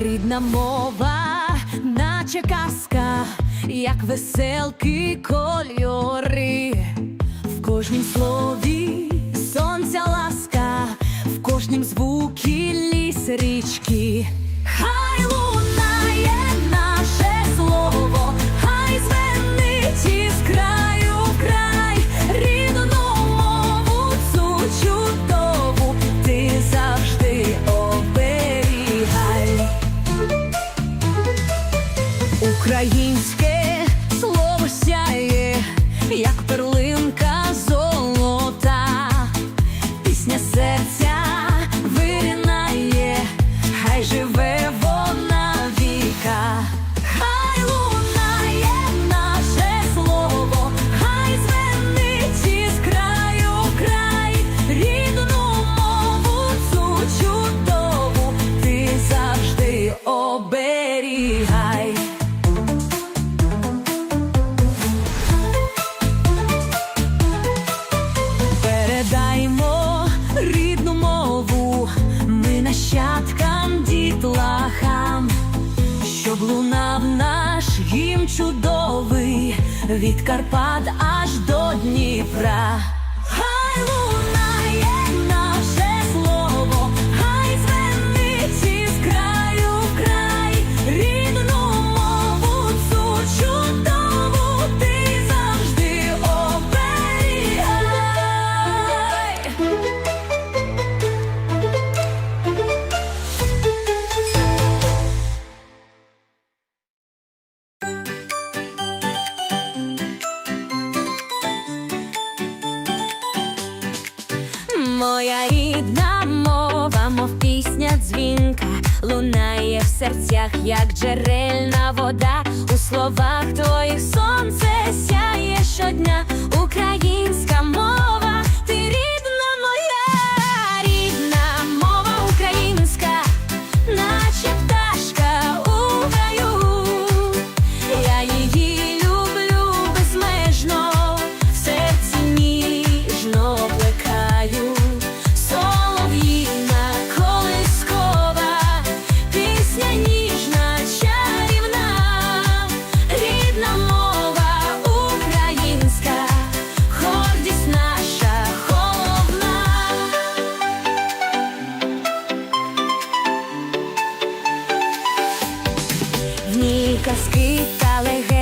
рідна мова, наче казка, як веселки кольори, в кожнім слові сонця ласка, в кожнім звуки ліс річки. від Карпат аж до Дніпра. Хай серцях, як джерельна вода, у словах твоїх сонце сяє щодня, українська мова. казки та легенди.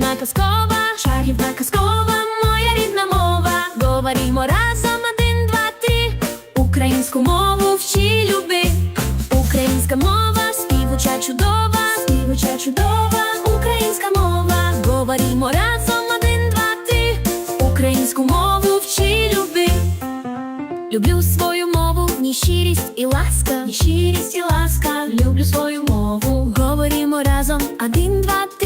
рідна казкова, шагівна казкова, моя рідна мова. говоримо разом один, два, три. Українську мову вчи люби. Українська мова, співуча чудова, співуча чудова, українська мова. говоримо разом один, два, три. Українську мову вчи люби. Люблю свою мову, ні щирість і ласка, ні щирість і ласка. Люблю свою мову. Говоримо разом один, два, три.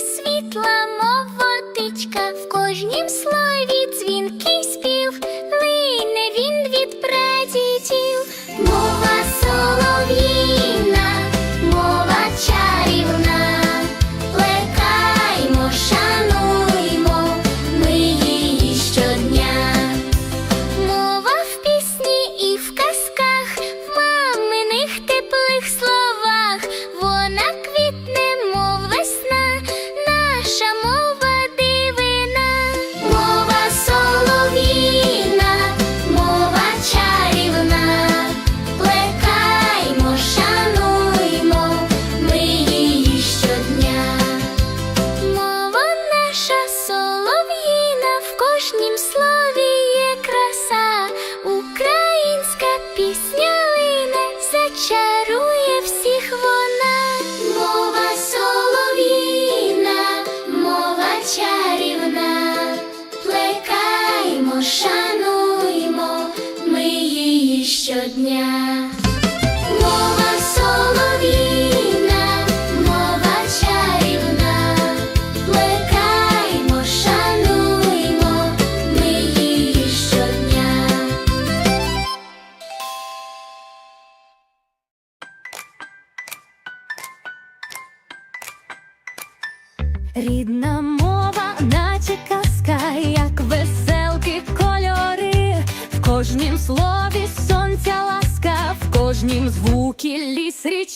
світла. Рідна мова, наче казка, як веселки кольори, в кожнім слові сонця ласка, в кожнім звуки ліс річ.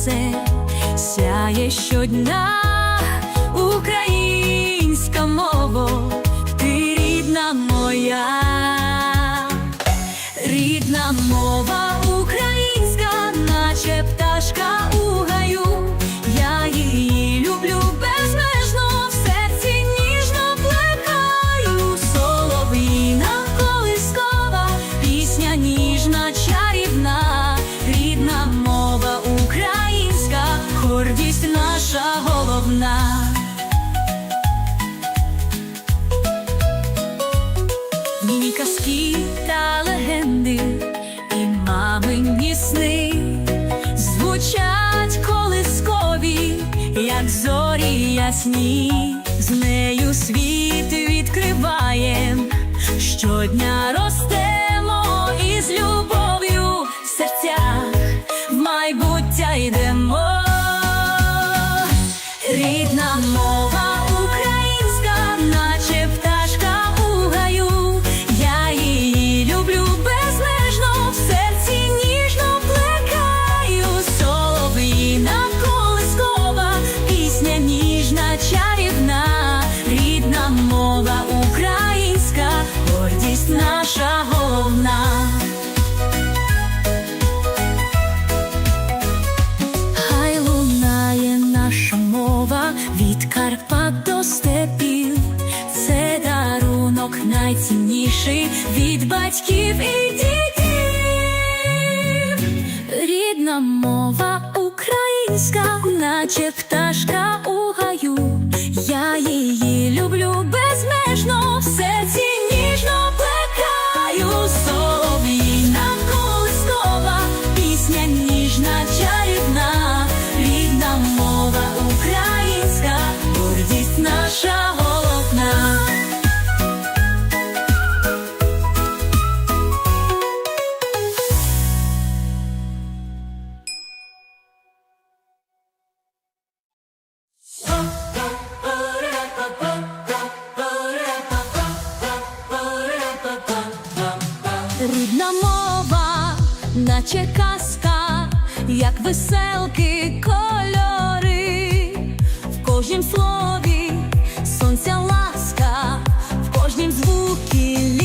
все сяє щодня українська мова, ти рідна моя, рідна мова. щодня ростемо із любов'ю в серцях, в майбуття йдемо, рідна мова. душі від батьків і дітей, рідна мова українська, наче пташка у гаю. Я її люблю безмежно в серці. рідна мова, наче казка, як веселки кольори, в кожнім слові сонця ласка, в кожнім звукі.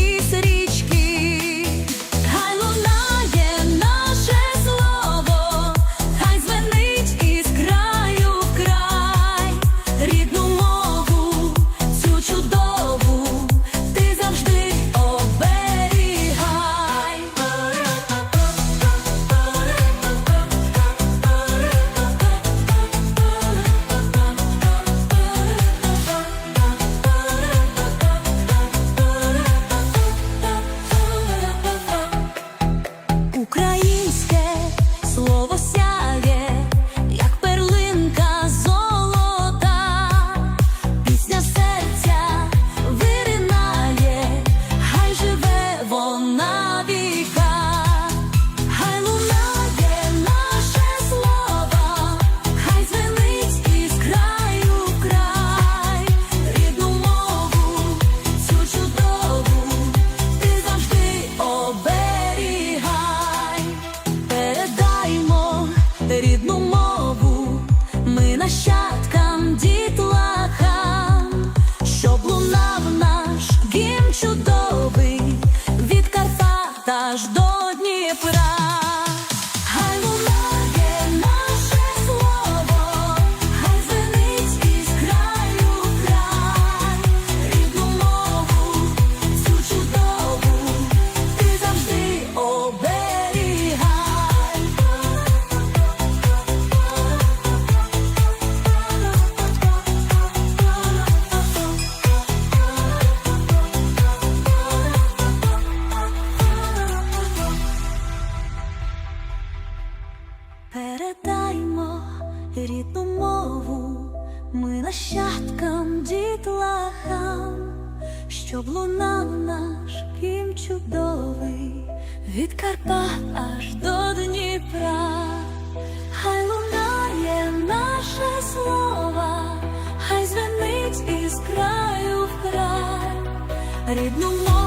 знав на. із краю в край рідну мову.